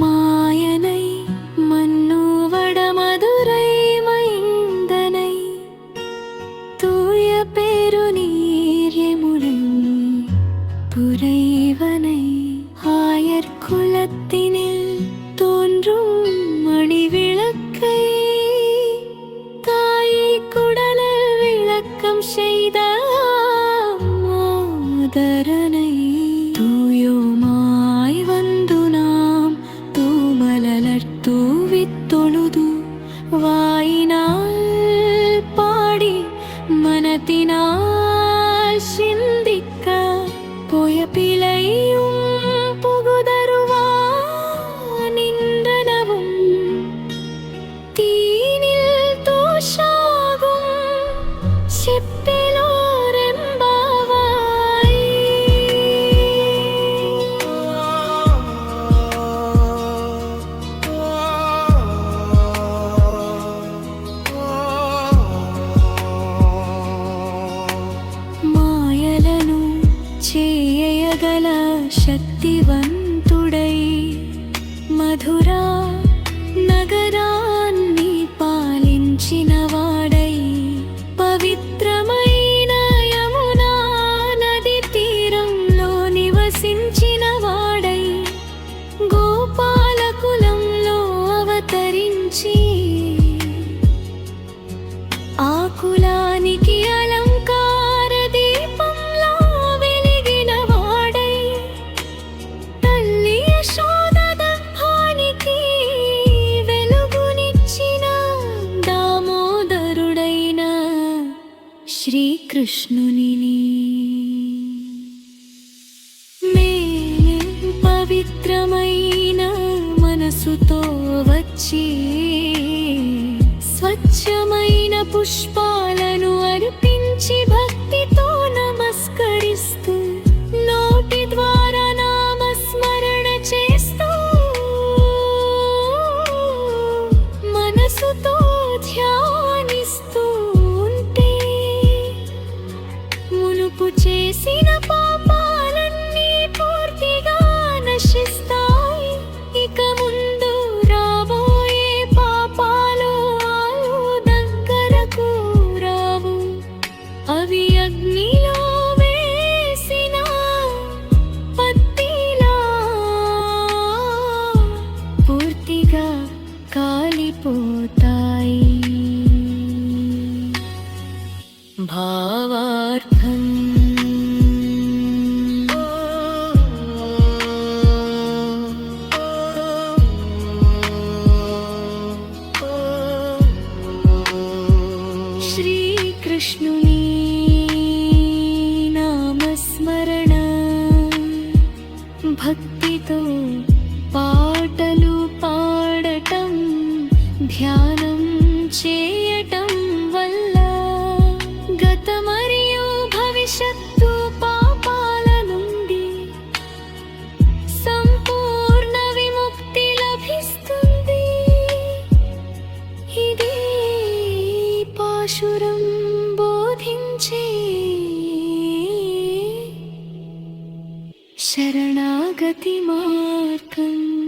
மாயனை மன்னூவட மதுரை மைந்தனை மணிவிளக்கை தாயை குடலில் விளக்கம் செய்த மாதரனை தூயோமாய் வந்து நாம் தூமலர் தூவித் தொழுது வாயினால் பாடி மனத்தினால் చేయగల శక్తివంతుడై మధురా నగరాన్ని పాలించిన వాడై పవిత్రమైన యమునా నది తీరంలో నివసించిన వాడై గోపాలకులంలో అవతరించి కృష్ణుని మే పవిత్రమైన మనసుతో వచ్చి స్వచ్ఛమైన పుష్పాలను అర్పించి భక్తితో నమస్కరిస్తూ నోటి ద్వారా నామస్మరణ చేస్తూ మనసుతో भावार्थम्। व श्रीकृष्णुनी नामस्मरणभक्ति तु పాశురం బోధించే శరణాగతి మార్గం.